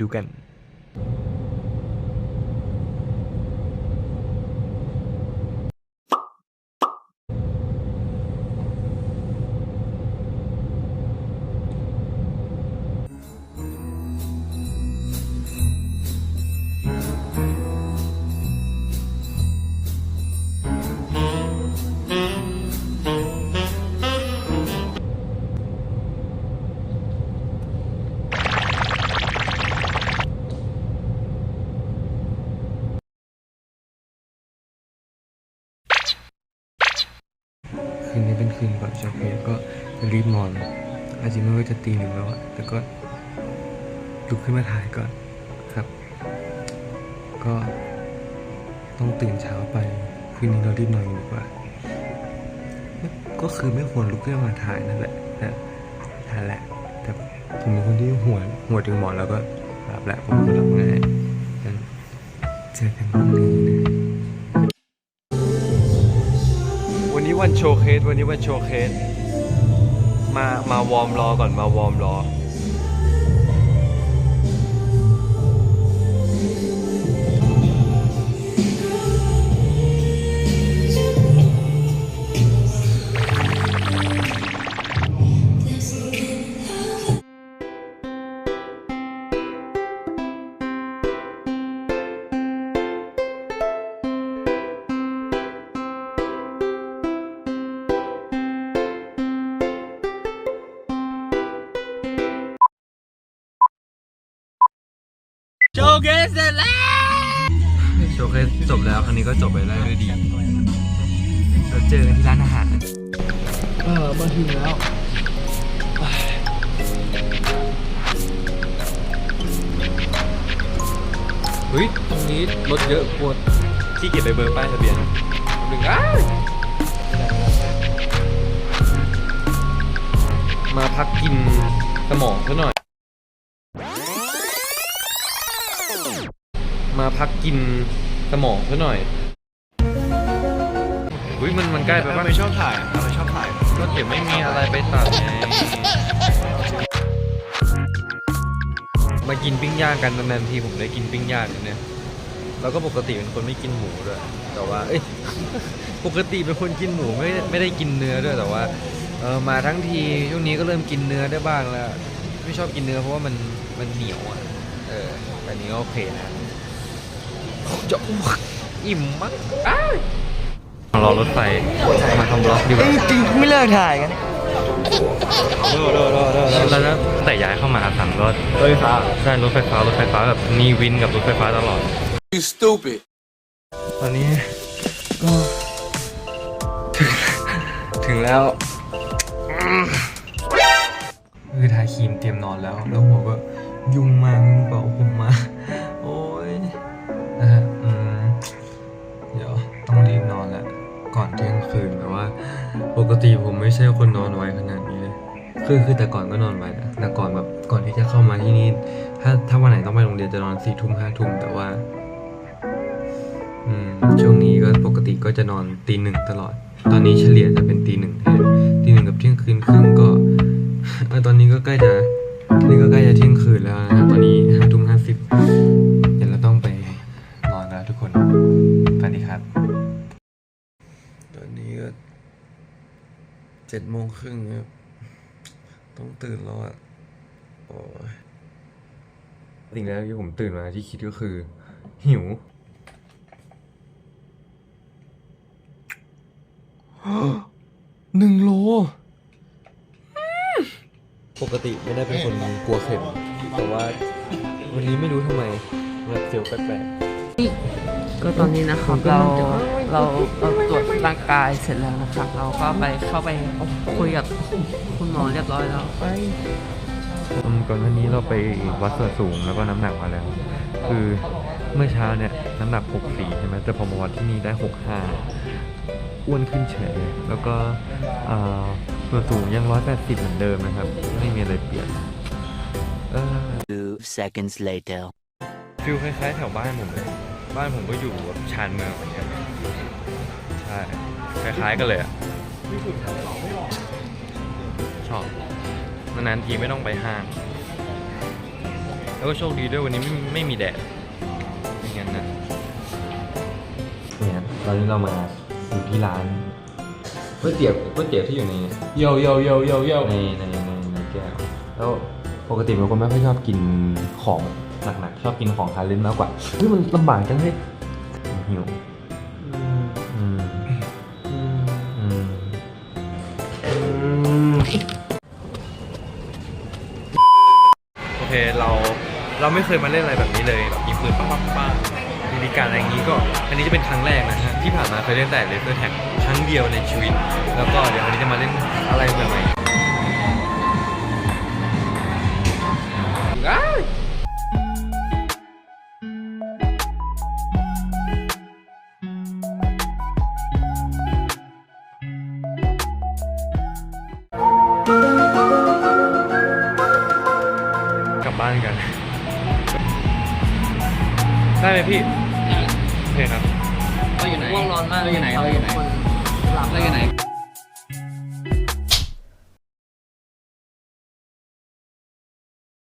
ดู คืนนี้เป็นคืนก่อนจะเพลก็จะรีบนอน อาจจะไม่ว่าจะตีหนึ่งแล้วอะแต่ก็ลุกขึ้นมาถ่ายก่อนครับ ก็ต้องตื่นเช้าไป คืนนี้เรารีบนอนดีกว่า ก็คือไม่ควรลุกขึ้นมาถ่ายนั่นแหละแต่นั่นแหละ แต่ผมเป็นคนที่หัวหัวถึงหมอนแล้วก็หลับแหละผมก็หลับง่ายเจอกันพรุ่งนี้นะ วันนี้วันโชว์เคสวันนี้วันโชว์เคสมามาวอร์มรอก่อนมาวอร์มรอ ว์เกสเสร็จแล้วโชว์เคสจบแล้วครั้งนี้ก็จบไปได้ด้วยดีเราเจอกันที่ร้านอาหารเออมาถึงแล้วเฮ้ยตรงนี้รถเยอะปวดที่เก็บไปเบอร์ป้ายทะเบียนหนึ่งอ้า มาพักกินสมองซะหน่อยอุ้ยมันมันใกล้ไปทำปะไมชอบถ่ายทำไมชอบถ่ายก็เดี๋ยวไม่มีอะไรไปตัดไงมากินปิ้งย่างกันนานๆทีผมได้กินปิ้งย่างเนี่ยแล้วก็ปกติเป็นคนไม่กินหมูด้วยแต่ว่าเอ้ยปกติเป็นคนกินหมูไม่ได้ไม่ได้กินเนื้อด้วยแต่ว่าเออมาทั้งทีช่วงนี้ก็เริ่มกินเนื้อได้บ้างแล้ว ไม่ชอบกินเนื้อเพราะว่ามันมันเหนียวอะเออแต่อันนี้ก็โอเคนะ จะอ้วกอิ่มมากอ้ายรอรถไฟมาทำบล็อกดีกว่าจริงไม่เลิกถ่ายกันโดโดโดโดแล้วนะตั้งแต่ย้ายเข้ามาสั่งรถรถไฟฟ้าใช่รถไฟฟ้ารถไฟฟ้าแบบมีวินกับรถไฟฟ้าตลอด You stupid. ตอนนี้ก็ถึงถึงแล้วคือทาครีมเตรียมนอนแล้ว แล้วหัวก็ยุ่งมากเป่าผมมา ก่อนเที่ยงคืนแบบว่า ปกติผมไม่ใช่คนนอนไวขนาดนี้เลยคือคือแต่ก่อนก็นอนไวนะแต่ก่อนแบบก่อนที่จะเข้ามาที่นี่ถ้าถ้าวันไหนต้องไปโรงเรียนจะนอนสี่ทุ่มห้าทุ่มแต่ว่า อืมช่วงนี้ก็ปกติก็จะนอนตีหนึ่งตลอด ตอนนี้เฉลี่ยจะเป็นตีหนึ่งแทนตีหนึ่งกับเที่ยงคืนครึ่งก็ตอนนี้ก็ใกล้จะนี่ก็ใกล้จะเที่ยงคืนแล้วนะตอนนี้ จ็ดโมงครึ่งครับ ต้องตื่นแล้วอะ โอ้ยสิ่งแรกที่ผมตื่นมาที่คิดก็คือ หิว หนึ่งโล ปกติไม่ได้เป็นคนกลัวเข็ม แต่ว่าวันนี้ไม่รู้ทำไมแบบเซลล์แปลกก็ตอนนี้นะครับเราเราเราตรวจ ร่างกายเสร็จแล้วนะครับ เราก็ไปเข้าไปคุยกับคุณหมอเรียบร้อยแล้วไปๆอืมก่อนหน้านี้เราไปวัดส่วนสูงแล้วก็น้ำหนักมาแล้ว คือเมื่อเช้าเนี่ยน้ำหนัก 64 ใช่ไหมแต่พอมาวัดที่นี่ได้ 65 อ้วนขึ้นเฉย แล้วก็อ่าส่วนสูงยัง 180 เหมือนเดิมนะครับ ไม่มีอะไรเปลี่ยนเออ Two seconds later. ฟิลคล้ายๆแถวบ้านผมเลย บ้านผมก็อยู่แบบชานเมืองเหมือนกันใช่คล้ายๆกันเลยอะชอบนานๆทีไม่ต้องไปห้างเอแล้วก็โชคดีด้วยวันนี้ไม่ไม่มีแดดอย่างนั้นนะเนี่ยตอนนี้เรามาอยู่ที่ร้านก๋วยเตี๋ยวก๋วยเตี๋ยวที่อยู่ในโยโยโยโยโยในในในในแก้วแล้วปกติเป็นคนไม่ค่อยชอบกินของหนักๆชอบกินของทานเล่นมากกว่าเฮ้ยมันลำบากจังเลยหิว โอเคเราเราไม่เคยมาเล่นอะไรแบบนี้เลยแบบยิงปืนปังปังปังมีดีการอะไรอย่างนี้ก็ อันนี้จะเป็นครั้งแรกนะฮะที่ผ่านมาเคยเล่นแต่เลเซอร์แท็กครั้งเดียวในชีวิต แล้วก็เดี๋ยววันนี้จะมาเล่นอะไรใหม่ๆ ได้ไหมพี่โอเคครับ เราอยู่ไหนง่วงนอนมากเราอยู่ไหนเราอยู่ไหนหลับ เราอยู่ไหน